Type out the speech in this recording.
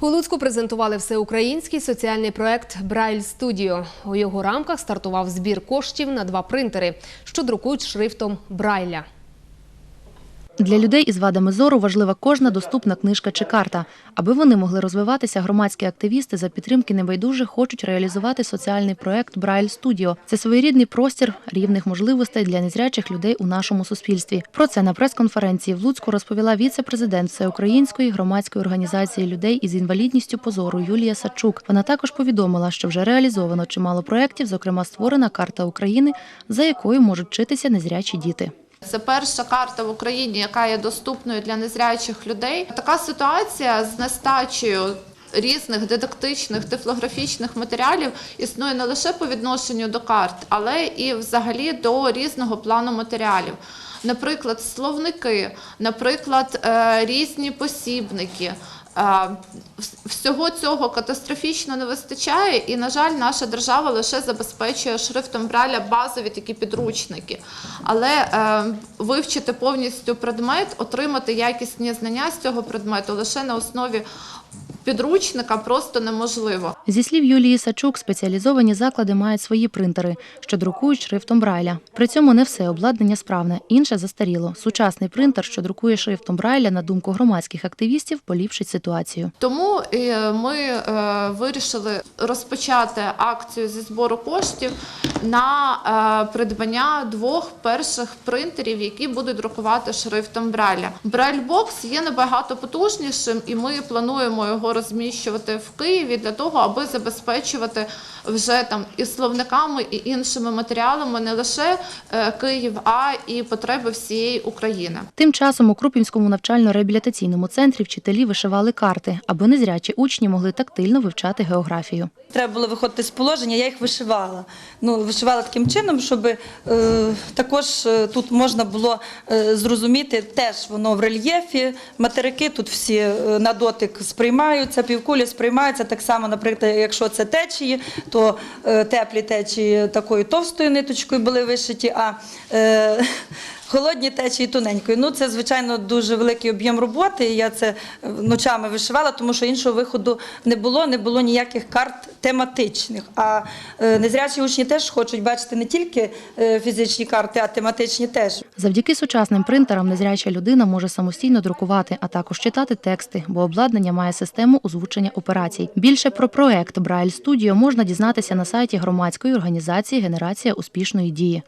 У Луцьку презентували всеукраїнський соціальний проект Брайль Студіо. У його рамках стартував збір коштів на два принтери, що друкують шрифтом Брайля. Для людей із вадами зору важлива кожна доступна книжка чи карта. Аби вони могли розвиватися, громадські активісти за підтримки небайдужих хочуть реалізувати соціальний проект Брайль Студіо. Це своєрідний простір рівних можливостей для незрячих людей у нашому суспільстві. Про це на прес-конференції в Луцьку розповіла віце-президент Всеукраїнської громадської організації людей із інвалідністю позору Юлія Сачук. Вона також повідомила, що вже реалізовано чимало проєктів, зокрема створена карта України, за якою можуть вчитися незрячі діти. Це перша карта в Україні, яка є доступною для незрячих людей. Така ситуація з нестачею різних дидактичних тифлографічних матеріалів існує не лише по відношенню до карт, але і взагалі до різного плану матеріалів. Наприклад, словники, наприклад, е, різні посібники. Вс- Всього цього катастрофічно не вистачає, і, на жаль, наша держава лише забезпечує шрифтом Браля базові такі підручники. Але е, вивчити повністю предмет, отримати якісні знання з цього предмету лише на основі підручника просто неможливо. Зі слів Юлії Сачук, спеціалізовані заклади мають свої принтери, що друкують шрифтом Брайля. При цьому не все обладнання справне, інше застаріло. Сучасний принтер, що друкує шрифтом Брайля, на думку громадських активістів, поліпшить ситуацію. Тому е, ми е, вирішили розпочати акцію зі збору коштів на е, придбання двох перших принтерів, які будуть друкувати шрифтом Брайля. Брайльбокс є набагато потужнішим, і ми плануємо його розміщувати в Києві для того, аби забезпечувати вже там і словниками, і іншими матеріалами не лише е, Київ, а і потреби всієї України. Тим часом у Крупінському навчально-реабілітаційному центрі вчителі вишивали карти, аби незрячі учні могли тактильно вивчати географію. Треба було виходити з положення, я їх вишивала. Ну, вишивала таким чином, щоб е, також е, тут можна було е, зрозуміти, теж воно в рельєфі. Материки тут всі на дотик сприймаються, півкулі сприймаються. Так само, наприклад, якщо це течії, то теплі течії такою товстою ниточкою були вишиті, а Холодні течії тоненькою. Ну це звичайно дуже великий об'єм роботи. Я це е, ночами вишивала, тому що іншого виходу не було, не було ніяких карт тематичних. А е, незрячі учні теж хочуть бачити не тільки е, фізичні карти, а тематичні теж. Завдяки сучасним принтерам незряча людина може самостійно друкувати, а також читати тексти, бо обладнання має систему озвучення операцій. Більше про проект Брайль Студіо можна дізнатися на сайті громадської організації Генерація успішної дії.